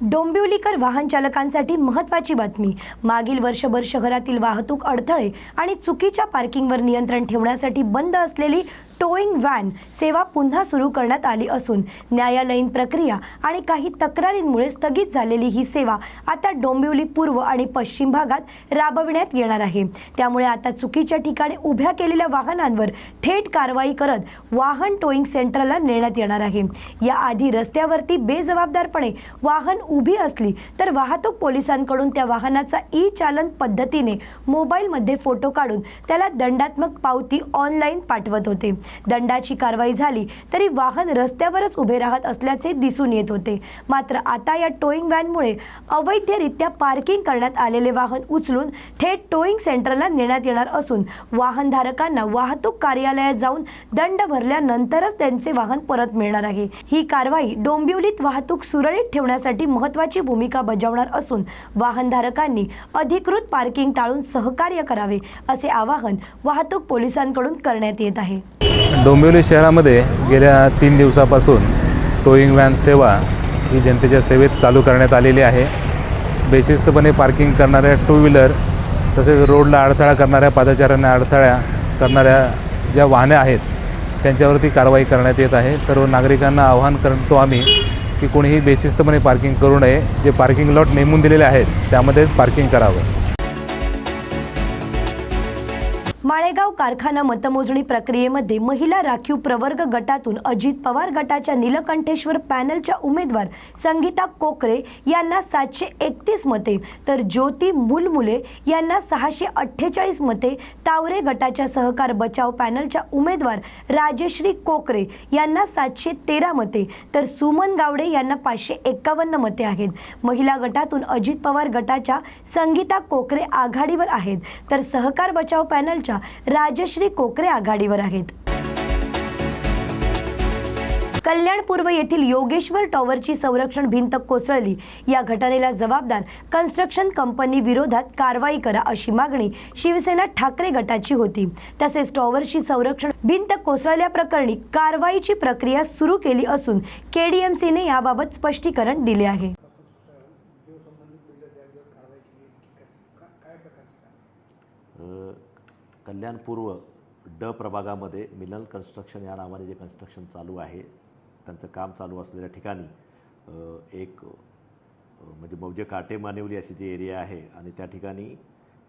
डोंबिवलीकर वाहन चालकांसाठी महत्त्वाची बातमी. मागील वर्षभर शहरातील वाहतूक अडथळे आणि चुकीच्या पार्किंगवर नियंत्रण ठेवण्यासाठी बंद असलेली टोईंग व्हॅन सेवा पुन्हा सुरू करण्यात आली असून न्यायालयीन प्रक्रिया आणि काही तक्रारींमुळे स्थगित झालेली ही सेवा आता डोंबिवली पूर्व आणि पश्चिम भागात राबविण्यात येणार आहे. त्यामुळे आता चुकीच्या ठिकाणी उभ्या केलेल्या वाहनांवर थेट कारवाई करत वाहन टोईंग सेंटरला नेण्यात येणार आहे. याआधी रस्त्यावरती बेजबाबदारपणे वाहन उभी असली तर वाहतूक पोलिसांकडून त्या वाहनाचा ई चालन पद्धतीने मोबाईलमध्ये फोटो काढून त्याला दंडात्मक पावती ऑनलाईन पाठवत होते. दंडाची कारवाई झाली तरी वाहन रस्त्यावरच उभे राहत असल्याचे दिसून येत होते. मात्र आता या टोईंग व्हॅनमुळे अवैधरित्या पार्किंग करण्यात आलेले वाहन उचलून थेट टोईंग सेंटरला नेण्यात येणार असून वाहनधारकांना वाहतूक कार्यालयात जाऊन दंड भरल्यानंतरच त्यांचे वाहन परत मिळणार आहे. ही कारवाई डोंबिवलीत वाहतूक सुरळीत ठेवण्यासाठी महत्त्वाची भूमिका बजावणार असून वाहनधारकांनी अधिकृत पार्किंग टाळून सहकार्य करावे असे आवाहन वाहतूक पोलिसांकडून करण्यात येत आहे. डोंबिवली शहरामध्ये गेल्या तीन दिवसापासून टोईंग व्हॅन सेवा ही जनतेच्या सेवेत चालू करण्यात आलेली आहे. बेशिस्तपणे पार्किंग करणाऱ्या टू व्हीलर तसेच रोडला अडथळा करणाऱ्या पादचाऱ्यांना अडथळा करणाऱ्या ज्या वाहने आहेत त्यांच्यावरती कारवाई करण्यात येत आहे. सर्व नागरिकांना आवाहन करतो आम्ही की कोणीही बेशिस्तपणे पार्किंग करू नये. जे पार्किंग लॉट नेमून दिलेले आहेत त्यामध्येच पार्किंग करावं. माळेगाव कारखाना मतमोजणी प्रक्रियेमध्ये महिला राखीव प्रवर्ग गटातून अजित पवार गटाच्या नीलकंठेश्वर पॅनलच्या उमेदवार संगीता कोकरे यांना सातशे एकतीस मते तर ज्योती मुलमुले यांना सहाशे अठ्ठेचाळीस मते तावरे गटाच्या सहकार बचाव पॅनलच्या उमेदवार राजश्री कोकरे यांना सातशे तेरा मते तर सुमन गावडे यांना पाचशे एक्कावन्न मते आहेत. महिला गटातून अजित पवार गटाच्या संगीता कोकरे आघाडीवर आहेत तर सहकार बचाव पॅनलच्या राजश्री कोकरे आघाडीवर आहेत. कल्याण पूर्व येथील योगेश्वर टॉवरची संरक्षण भिंत कोसळली. या घटनेला जबाबदार कन्स्ट्रक्शन कंपनी विरोधात कारवाई करा अशी मागणी शिवसेना ठाकरे गटाची होती. तसेच टॉवरची संरक्षण भिंत कोसळल्याप्रकरणी कारवाईची प्रक्रिया सुरू केली असून केडीएमसीने याबाबत स्पष्टीकरण दिले आहे. कल्याणपूर्व ड प्रभागामध्ये मिलन कन्स्ट्रक्शन या नावाने जे कन्स्ट्रक्शन चालू आहे त्यांचं काम चालू असलेल्या ठिकाणी एक म्हणजे मौजे काटे मानिवली अशी जी एरिया आहे आणि त्या ठिकाणी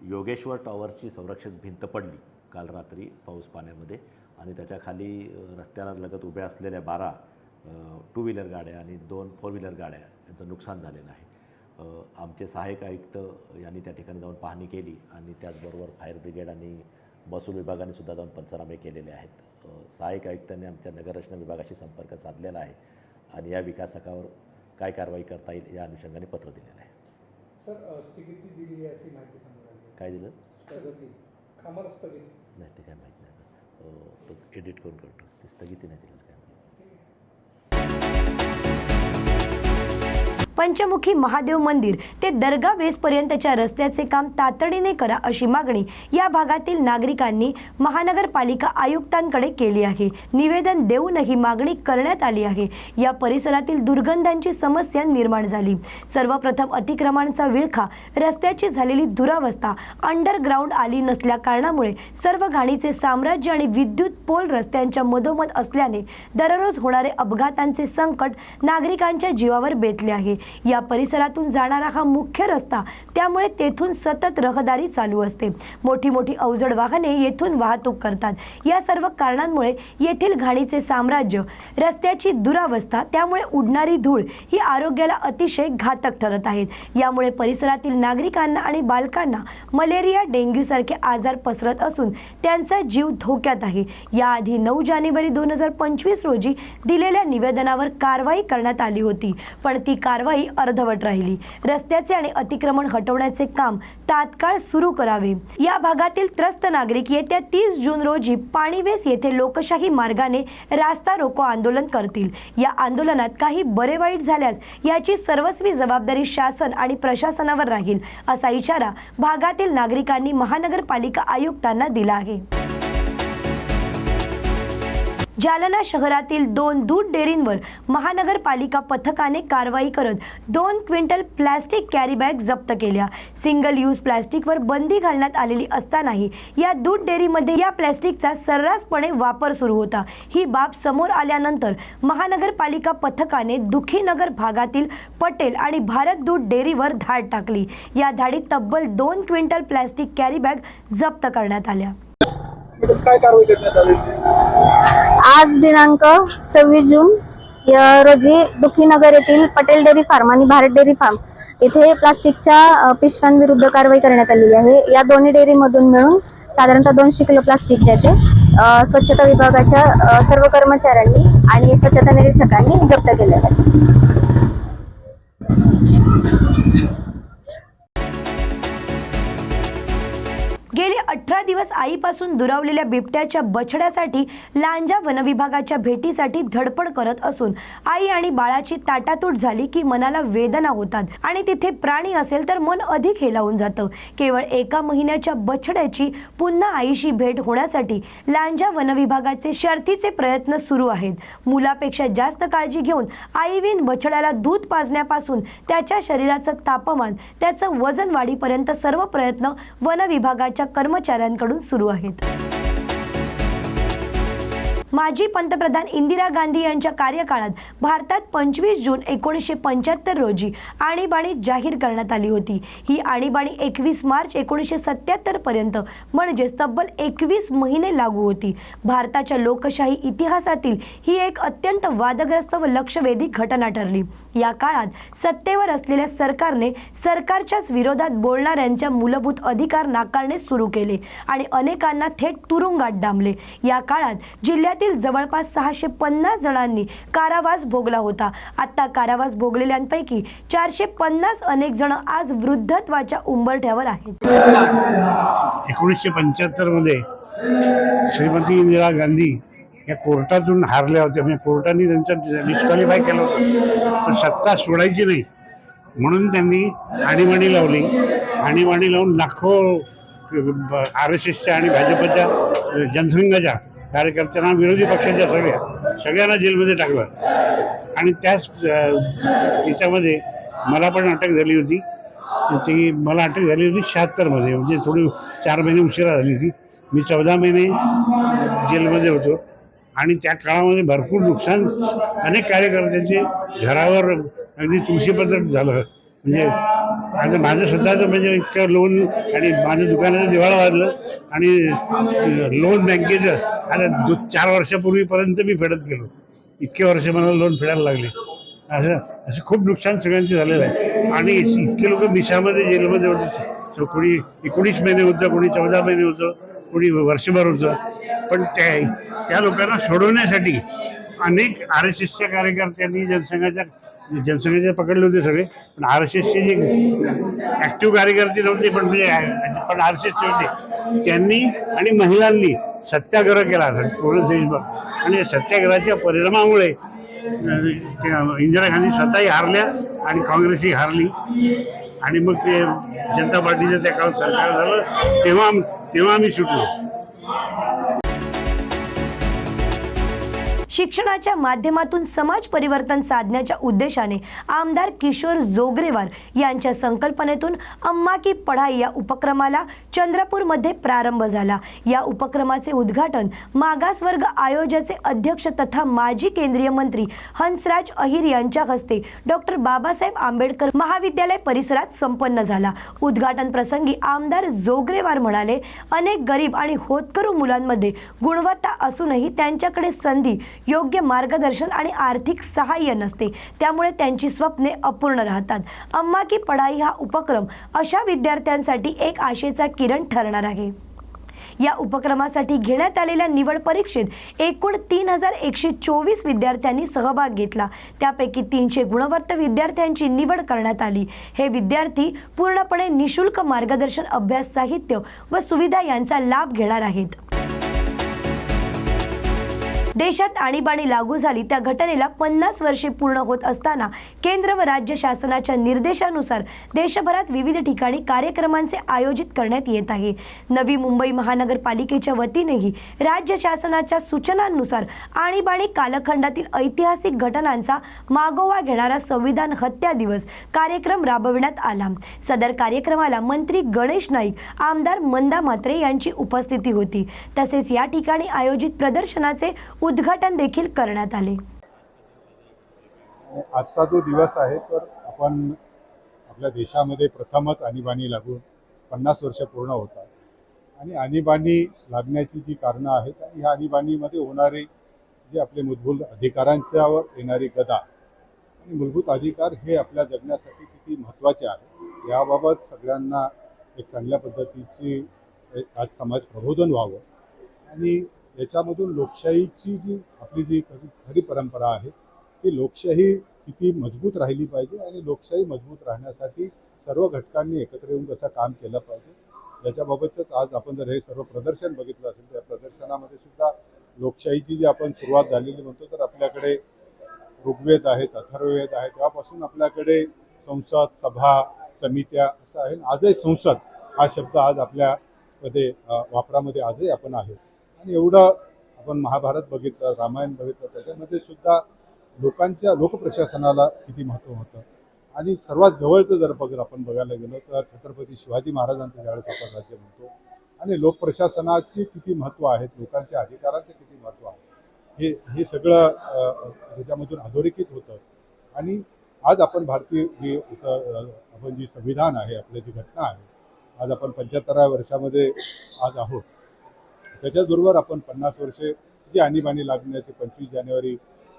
योगेश्वर टॉवरची संरक्षक भिंत पडली काल रात्री पाऊस पाण्यामध्ये आणि त्याच्याखाली रस्त्याला लगत उभ्या असलेल्या बारा टू व्हीलर गाड्या आणि दोन फोर व्हीलर गाड्या यांचं नुकसान झालेलं आहे. आमचे सहाय्यक आयुक्त यांनी त्या ठिकाणी जाऊन पाहणी केली आणि त्याचबरोबर फायर ब्रिगेड आणि महसूल विभागाने सुद्धा जाऊन पंचनामे केलेले आहेत. सहाय्यक आयुक्तांनी आमच्या नगररचना विभागाशी संपर्क साधलेला आहे आणि या विकासकावर काय कारवाई करता येईल या अनुषंगाने पत्र दिलेलं आहे. सर स्थगिती दिली अशी माहिती आहे. काय दिलं? स्थगिती. कामाला स्थगिती. नाही ते काय माहीत नाही सर. तो एडिट करून करतो. ते स्थगिती नाही दिलेलं. पंचमुखी महादेव मंदिर ते दर्गा वेसपर्यंतच्या रस्त्याचे काम तातडीने करा अशी मागणी या भागातील नागरिकांनी महानगरपालिका आयुक्तांकडे केली आहे. निवेदन देऊन ही मागणी करण्यात आली आहे. या परिसरातील दुर्गंधांची समस्या निर्माण झाली. सर्वप्रथम अतिक्रमणचा विळखा रस्त्याची झालेली दुरावस्था अंडरग्राऊंड आली नसल्या कारणामुळे सर्व घाणीचे साम्राज्य आणि विद्युत पोल रस्त्यांच्या मधोमध असल्याने दररोज होणारे अपघातांचे संकट नागरिकांच्या जीवावर बेतले आहे. या परिसरातून जाणारा हा मुख्य रस्ता. त्यामुळे तेथून सतत रहदारी चालू असते. मोठी मोठी अवजड वाहने येथून वाहतूक करतात. या सर्व कारणांमुळे येथील घाणीचे साम्राज्य रस्त्याची दुरावस्था त्यामुळे उडणारी धूळ ही आरोग्याला अतिशय घातक ठरत आहेत. यामुळे परिसरातील नागरिकांना आणि बालकांना मलेरिया डेंग्यू सारखे आजार पसरत असून त्यांचा जीव धोक्यात आहे. याआधी नऊ जानेवारी दोन हजार पंचवीस रोजी दिलेल्या निवेदनावर कारवाई करण्यात आली होती पण ती कारवाई अर्धवट राहिली. रस्त्याचे आणि अतिक्रमण हटवण्याचे काम तात्काळ सुरू करावे. या भागातील त्रस्त नागरिक येत्या तीस जून रोजी पाणीवेस येथे लोकशाही मार्गाने रास्ता रोको आंदोलन करतील. या आंदोलनात काही बरे वाईट झाल्यास याची सर्वस्वी जबाबदारी शासन आणि प्रशासनावर राहील असा इशारा भागातील नागरिकांनी महानगरपालिका आयुक्तांना दिला आहे. जालना शहरातील दोन दूध डेअरींवर महानगरपालिका पथकाने कारवाई करत दोन क्विंटल प्लॅस्टिक कॅरीबॅग जप्त केल्या. सिंगल यूज प्लॅस्टिकवर बंदी घालण्यात आलेली असतानाही या दूध डेअरीमध्ये या प्लॅस्टिकचा सर्रासपणे वापर सुरू होता. ही बाब समोर आल्यानंतर महानगरपालिका पथकाने दुखीनगर भागातील पटेल आणि भारत दूध डेअरीवर धाड टाकली. या धाडीत तब्बल दोन क्विंटल प्लॅस्टिक कॅरीबॅग जप्त करण्यात आल्या. काय कारवाई करण्यात आली? आज दिनांक सव्वीस जून या रोजी दुखीनगर येथील पटेल डेअरी फार्म आणि भारत डेअरी फार्म येथे प्लास्टिकच्या पिशव्यांविरुद्ध कारवाई करण्यात आलेली आहे. या दोन्ही डेअरीमधून मिळून साधारणतः दोनशे किलो प्लास्टिक जे स्वच्छता विभागाच्या सर्व कर्मचाऱ्यांनी आणि स्वच्छता निरीक्षकांनी जप्त केलेलं आहे. गेले अठरा दिवस आईपासून दुरावलेल्या बिबट्याच्या बछड्यासाठी लांजा वनविभागाच्या भेटीसाठी धडपड करत असून आई आणि बाळाची ताटातूट झाली की मनाला वेदना होतात. आणि तिथे प्राणी असेल तर मन अधिक हेलावून जातं. केवळ एका महिन्याच्या बछड्याची पुन्हा आईशी भेट होण्यासाठी लांजा वनविभागाचे शर्थीचे प्रयत्न सुरू आहेत. मुलापेक्षा जास्त काळजी घेऊन आईवीन बछड्याला दूध पाजण्यापासून त्याच्या शरीराचं तापमान त्याचं वजन वाढीपर्यंत सर्व प्रयत्न वनविभागाच्या कर्मचाऱ्यांकडून सुरू आहेत. माजी पंतप्रधान इंदिरा गांधी यांच्या कार्यकाळात भारतात पंचवीस जून एकोणीसशे पंच्याहत्तर रोजी आणीबाणी जाहीर करण्यात आली होती. ही आणीबाणी एकवीस मार्च एकोणीसशे सत्याहत्तर पर्यंत म्हणजेच तब्बल एकवीस महिने लागू होती. भारताच्या लोकशाही इतिहासातील ही एक अत्यंत वादग्रस्त व लक्षवेधी घटना ठरली. या काळात सत्तेवर असलेल्या सरकारने सरकारच्याच विरोधात बोलणाऱ्यांच्या मूलभूत अधिकार नाकारणे सुरू केले आणि अनेकांना थेट तुरुंगात डांबले. या काळात जिल्ह्यातील जवळपास सहाशे पन्नास जणांनी कारावास भोगला होता. आता कारावास भोगलेल्यांपैकी चारशे पन्नास अनेक जण आज वृद्धत्वाच्या उंबरठ्यावर आहेत. एकोणीसशे पंच्याहत्तरमध्ये श्रीमती इंदिरा गांधी या कोर्टातून हारल्या होत्या म्हणजे कोर्टाने त्यांचं डिस्क्वालिफाय केलं होतं. पण सत्ता सोडायची नाही. म्हणून त्यांनी आणीबाणी लावली. आणीबाणी लावून लाखो आर एस एसच्या आणि भाजपच्या जनसंघाच्या कार्यकर्त्यांना विरोधी पक्षाच्या सगळ्या सगळ्यांना जेलमध्ये टाकलं. आणि त्याच याच्यामध्ये मला पण अटक झाली होती. ती मला अटक झाली होती शहात्तरमध्ये. म्हणजे थोडी चार महिने उशिरा झाली होती. मी चौदा महिने जेलमध्ये होतो. आणि त्या काळामध्ये भरपूर नुकसान अनेक कार्यकर्त्यांचे घरावर अगदी तुळशीपत्र झालं. म्हणजे आता माझं स्वतःचं म्हणजे इतकं लोन आणि माझं दुकानाचं दिवाळं वाजलं आणि लोन बँकेचं आता दो चार वर्षापूर्वीपर्यंत मी फेडत गेलो. इतके वर्ष मला लोन फेडायला लागले. असं असं खूप नुकसान सगळ्यांचं झालेलं आहे. आणि इतके लोक मिशामध्ये जेलमध्ये होते. कोणी एकोणीस महिने होतं कोणी चौदा महिने होतं. कोणी वर्षभर होतं. पण त्या त्या लोकांना सोडवण्यासाठी अनेक आर एस एसच्या कार्यकर्त्यांनी जनसंघाच्या जनसंघाचे पकडले होते सगळे. पण आर एस एसचे जे ॲक्टिव्ह कार्यकर्ते नव्हते पण म्हणजे पण आर एस एसचे होते. त्यांनी आणि महिलांनी सत्याग्रह केला पूर्ण देशभर. आणि सत्याग्रहाच्या परिणामामुळे त्या इंदिरा गांधी स्वतःही हारल्या आणि काँग्रेसही हारली. आणि मग ते जनता पार्टीचं त्या काळात सरकार झालं तेव्हा तेव्हा आम्ही सुटलो. शिक्षणाच्या माध्यमातून समाज परिवर्तन साधण्याच्या उद्देशाने आमदार किशोर जोगरेवार यांच्या संकल्पनेतून अम्मा की पढाई या उपक्रमाला चंद्रपूरमध्ये प्रारंभ झाला. या उपक्रमाचे उद्घाटन मागासवर्ग आयोजाचे अध्यक्ष तथा माजी केंद्रीय मंत्री हंसराज अहिर यांच्या हस्ते डॉक्टर बाबासाहेब आंबेडकर महाविद्यालय परिसरात संपन्न झाला. उद्घाटन प्रसंगी आमदार जोगरेवार म्हणाले अनेक गरीब आणि होतकरू मुलांमध्ये गुणवत्ता असूनही त्यांच्याकडे संधी योग्य मार्गदर्शन आणि आर्थिक सहाय्य नसते. त्यामुळे त्यांची स्वप्ने अपूर्ण राहतात. अम्मा की पढाई हा उपक्रम अशा विद्यार्थ्यांसाठी एक आशेचा किरण ठरणार आहे. या उपक्रमासाठी घेण्यात आलेल्या निवड परीक्षेत एकूण तीन हजार एकशे चोवीस विद्यार्थ्यांनी सहभाग घेतला. त्यापैकी तीनशे गुणवत्त विद्यार्थ्यांची निवड करण्यात आली. हे विद्यार्थी पूर्णपणे निशुल्क मार्गदर्शन अभ्यास साहित्य व सुविधा यांचा लाभ घेणार आहेत. देशात आणीबाणी लागू झाली त्या घटनेला पन्नास वर्षे पूर्ण होत असताना केंद्र व राज्य शासनाच्या निर्देशानुसार देशभरात विविध ठिकाणी कार्यक्रमांचे आयोजित करण्यात येत आहे. नवी मुंबई महानगरपालिकेच्या वतीनेही राज्य शासनाच्या सूचनांनुसार आणीबाणी कालखंडातील ऐतिहासिक घटनांचा मागोवा घेणारा संविधान हत्या दिवस कार्यक्रम राबविण्यात आला. सदर कार्यक्रमाला मंत्री गणेश नाईक आमदार मंदा म्हात्रे यांची उपस्थिती होती. तसेच या ठिकाणी आयोजित प्रदर्शनाचे उद्घाटन देखील करण्यात आले. आजचा जो दिवस आहे तर आपण आपल्या देशामध्ये प्रथमच आणीबाणी लागून पन्नास वर्ष पूर्ण होतात. आणि आणीबाणी लागण्याची जी कारणं आहेत आणि ह्या आणीबाणीमध्ये होणारी जे आपले मूलभूत अधिकारांच्यावर येणारी गदा आणि मूलभूत अधिकार हे आपल्या जगण्यासाठी किती महत्त्वाचे आहे याबाबत सगळ्यांना एक चांगल्या पद्धतीची एक आज समाज प्रबोधन व्हावं आणि याच्यामधून लोकशाहीची जी आपली जी खरी परंपरा आहे ती लोकशाही किती मजबूत राहिली पाहिजे आणि लोकशाही मजबूत राहण्यासाठी सर्व घटकांनी एकत्र येऊन कसं काम केलं पाहिजे. याच्याबाबतच आज आपण जर हे सर्व प्रदर्शन बघितलं असेल त्या प्रदर्शनामध्ये सुद्धा लोकशाहीची जी आपण सुरुवात झालेली म्हणतो तर आपल्याकडे ऋग्वेद आहेत अथर्ववेद आहे तेव्हापासून आपल्याकडे संसद सभा समित्या असं आहे. आजही संसद हा शब्द आज आपल्यामध्ये वापरामध्ये आजही आपण आहे. आणि एवढं आपण महाभारत बघितलं रामायण बघितलं त्याच्यामध्ये सुद्धा लोकांच्या लोकप्रशासनाला किती महत्त्व होतं. आणि सर्वात जवळचं जर बघ आपण बघायला गेलो तर छत्रपती शिवाजी महाराजांचं ज्यावेळेस आपण राज्य म्हणतो आणि लोकप्रशासनाची किती महत्त्व आहेत लोकांच्या अधिकारांचे किती महत्त्व आहे हे हे सगळं त्याच्यामधून अधोरेखित होतं. आणि आज आपण भारतीय जी स- आपण जी संविधान आहे आपली जी घटना आहे आज आपण पंच्याहत्तराव्या वर्षामध्ये आज आहोत. त्याच्याचबरोबर आपण पन्नास वर्षे जी आणीबाणी लागण्याची पंचवीस जानेवारी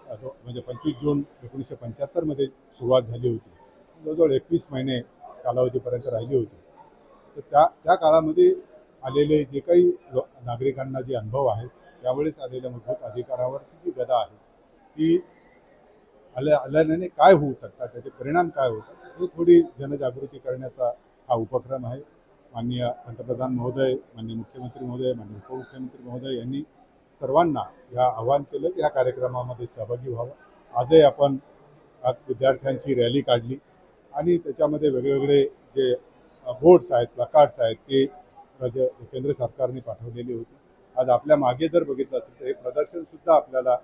म्हणजे पंचवीस जून एकोणीसशे पंच्याहत्तरमध्ये सुरुवात झाली होती. जवळजवळ एकवीस महिने कालावधीपर्यंत राहिली होती. तर त्या त्या काळामध्ये आलेले जे काही नागरिकांना जे अनुभव आहेत त्यावेळेस आलेल्या मूलभूत अधिकारावरची जी गदा आहे ती आल्या आल्याने काय होऊ शकतात त्याचे परिणाम काय होतात हे थोडी जनजागृती करण्याचा हा उपक्रम आहे. माननीय पंतप्रधान महोदय माननीय मुख्यमंत्री महोदय माननीय उपमुख्यमंत्री महोदय यांनी सर्वांना या आवाहन केलं या कार्यक्रमामध्ये सहभागी व्हावं. आजही आपण विद्यार्थ्यांची रॅली काढली आणि त्याच्यामध्ये वेगवेगळे जे बोर्ड्स आहेत प्लकार्ड्स आहेत ते राज्य केंद्र सरकारने पाठवलेली होती. आज आपल्या मागे जर बघितलं असेल तर हे प्रदर्शनसुद्धा आपल्याला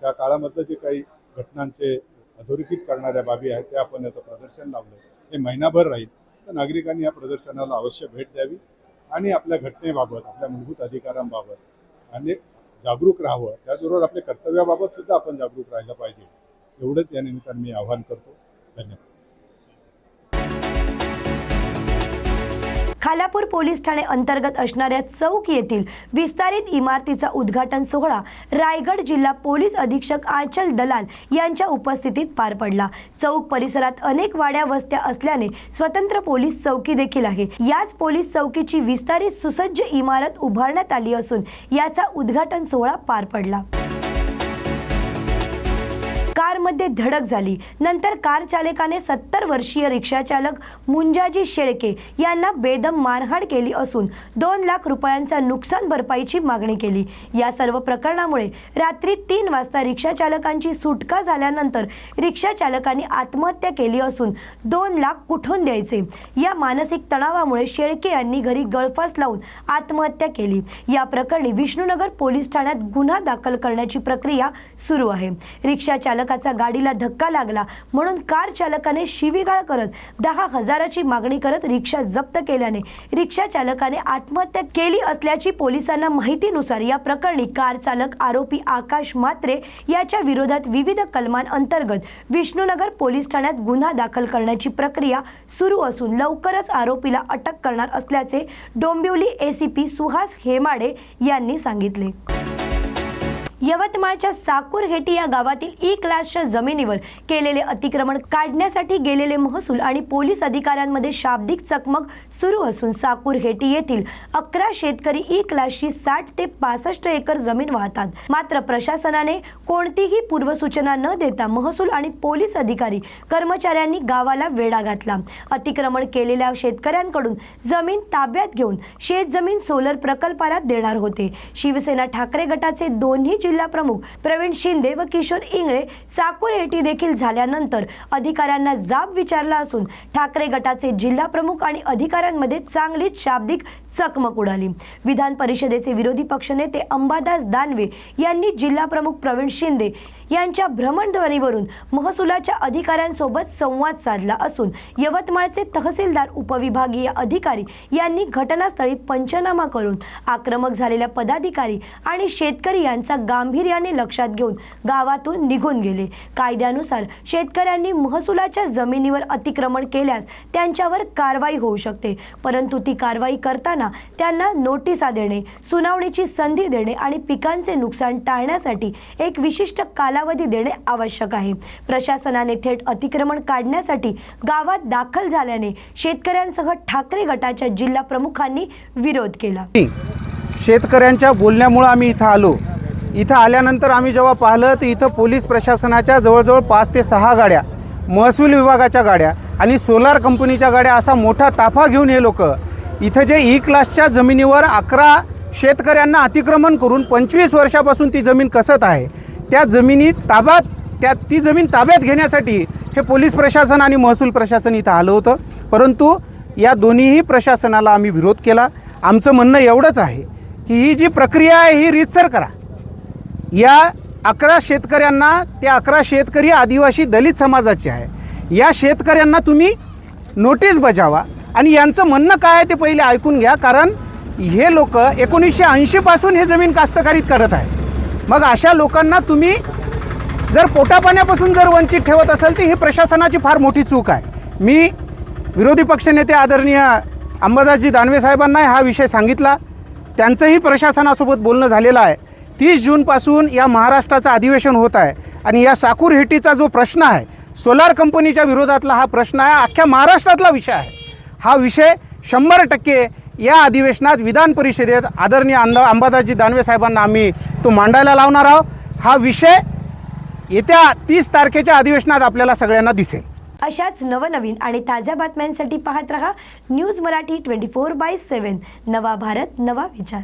त्या काळामधलं जे काही घटनांचे अधोरेखित करणाऱ्या बाबी आहेत त्या आपण याचं प्रदर्शन लावलं. हे महिनाभर राहील. तर नागरिकांनी या प्रदर्शनाला अवश्य भेट द्यावी आणि आपल्या घटनेबाबत आपल्या मूलभूत अधिकारांबाबत आणि जागरूक राहावं. त्याचबरोबर आपल्या कर्तव्याबाबत सुद्धा आपण जागरूक राहिलं पाहिजे. एवढंच या निमित्तानं मी आवाहन करतो. धन्यवाद. खालापूर पोलीस ठाणे अंतर्गत असणाऱ्या चौक येथील विस्तारित इमारतीचा उद्घाटन सोहळा रायगड जिल्हा पोलीस अधीक्षक आचल दलाल यांच्या उपस्थितीत पार पडला. चौक परिसरात अनेक वाड्या वस्त्या असल्याने स्वतंत्र पोलीस चौकी देखील आहे. याच पोलीस चौकीची विस्तारित सुसज्ज इमारत उभारण्यात आली असून याचा उद्घाटन सोहळा पार पडला. कारमध्ये धडक झाली. नंतर कार चालकाने सत्तर वर्षीय रिक्षाचालक मुंजाजी शेळके यांना बेदम मारहाण केली असून दोन लाख रुपयांचा नुकसान भरपाईची मागणी केली. या सर्व प्रकरणामुळे रात्री तीन वाजता रिक्षाचालकांची सुटका झाल्यानंतर रिक्षाचालकांनी आत्महत्या केली असून दोन लाख कुठून द्यायचे? या मानसिक तणावामुळे शेळके यांनी घरी गळफास लावून आत्महत्या केली. या प्रकरणी विष्णुनगर पोलीस ठाण्यात गुन्हा दाखल करण्याची प्रक्रिया सुरू आहे. रिक्षा चालकाचा गाडीला धक्का लागला म्हणून कार चालकाने शिवीगाळ करत दहा हजाराची मागणी करत रिक्षा जप्त केल्याने रिक्षा चालकाने आत्महत्या केली असल्याची पोलिसांना माहितीनुसार या प्रकरणी कार चालक आरोपी आकाश मात्रे याच्या विरोधात विविध कलमांअंतर्गत विष्णुनगर पोलीस ठाण्यात गुन्हा दाखल करण्याची प्रक्रिया सुरू असून लवकरच आरोपीला अटक करणार असल्याचे डोंबिवली एसीपी सुहास हेमाडे यांनी सांगितले. यवतमाळच्या साकूरहेटी या गावातील ई क्लासच्या जमिनीवर केलेले अतिक्रमण काढण्यासाठी गेलेले महसूल आणि पोलीस अधिकाऱ्यांमध्ये शाब्दिक चकमक सुरू असून साकूरहेटी येथील अकरा शेतकरी ई क्लासची साठ ते पासष्ट एकर जमीन वाहतात. मात्र प्रशासनाने कोणतीही पूर्वसूचना न देता महसूल आणि पोलीस अधिकारी कर्मचाऱ्यांनी गावाला वेढा घातला. अतिक्रमण केलेल्या शेतकऱ्यांकडून जमीन ताब्यात घेऊन शेतजमीन सोलर प्रकल्पाला देणार होते. शिवसेना ठाकरे गटाचे दोन्ही जिल्हा जिल्हाप्रमुख प्रवीण शिंदे व किशोर इंगळे साकूर देखील झाल्यानंतर अधिकाऱ्यांना जाब विचारला असून ठाकरे गटाचे जिल्हा प्रमुख आणि अधिकाऱ्यांमध्ये चांगलीच शाब्दिक चकमक उडाली. विधान परिषदेचे विरोधी पक्षनेते अंबादास दानवे यांनी जिल्हाप्रमुख प्रवीण शिंदे यांच्या भ्रमणध्वनीवरून महसुलाच्या अधिकाऱ्यांसोबत संवाद साधला असून यवतमाळचे तहसीलदार उपविभागीय अधिकारी यांनी घटनास्थळी पंचनामा करून आक्रमक झालेल्या पदाधिकारी आणि शेतकरी यांचा गांभीर्याने लक्षात घेऊन गावातून निघून गेले. कायद्यानुसार शेतकऱ्यांनी महसुलाच्या जमिनीवर अतिक्रमण केल्यास त्यांच्यावर कारवाई होऊ शकते परंतु ती कारवाई करताना त्यांना नोटिसा देणे सुनावणीची संधी देणे आणि पिकांचे नुकसान टाळण्यासाठी एक विशिष्ट कालावधी देणे आवश्यक आहे. प्रशासनाने थेट अतिक्रमण काढण्यासाठी गावात दाखल झाल्याने शेतकऱ्यांसह ठाकरे गटाच्या जिल्हा प्रमुखांनी विरोध केला. शेतकऱ्यांच्या बोलण्यामुळं आम्ही इथं आलो. इथं आल्यानंतर आम्ही जेव्हा पाहिलं तर इथं पोलीस प्रशासनाच्या जवळजवळ पाच ते सहा गाड्या महसूल विभागाच्या गाड्या आणि सोलार कंपनीच्या गाड्या असा मोठा ताफा घेऊन हे लोक इथं जे e ई क्लासच्या जमिनीवर अकरा शेतकऱ्यांना अतिक्रमण करून पंचवीस वर्षापासून ती जमीन कसत आहे त्या जमिनी ताब्यात त्या ती जमीन ताब्यात घेण्यासाठी हे पोलीस प्रशासन आणि महसूल प्रशासन इथं आलं होतं. परंतु या दोन्हीही प्रशासनाला आम्ही विरोध केला. आमचं म्हणणं एवढंच आहे की ही जी प्रक्रिया आहे ही रीतसर करा. या अकरा शेतकऱ्यांना त्या अकरा शेतकरी आदिवासी दलित समाजाचे आहे. या शेतकऱ्यांना तुम्ही नोटीस बजावा. आणि यांचं म्हणणं काय आहे ते पहिले ऐकून घ्या कारण हे लोक एकोणीसशे ऐंशीपासून हे जमीन कास्तकारीत करत आहे मग अशा लोकांना तुम्ही जर पोटापाण्यापासून जर वंचित ठेवत असेल तर ही प्रशासनाची फार मोठी चूक आहे. मी विरोधी पक्षनेते आदरणीय अंबादासजी दानवे साहेबांना हा विषय सांगितला. त्यांचंही प्रशासनासोबत बोलणं झालेलं आहे. तीस जूनपासून या महाराष्ट्राचं अधिवेशन होत आहे आणि या साकूर हेटीचा जो प्रश्न आहे सोलार कंपनीच्या विरोधातला हा प्रश्न आहे. अख्ख्या महाराष्ट्रातला विषय आहे. हा विषय शंभर टक्के या अधिवेशनात विधान परिषदेत आदरणीय अंदा अंबादासजी दानवे साहेबांना आम्ही तो मांडायला लावणार आहोत. हा विषय येत्या तीस तारखेच्या अधिवेशनात आपल्याला सगळ्यांना दिसेल. अशाच नवनवीन आणि ताज्या बातम्यांसाठी पाहत रहा news Marathi twenty four by seven नवा भारत नवा विचार.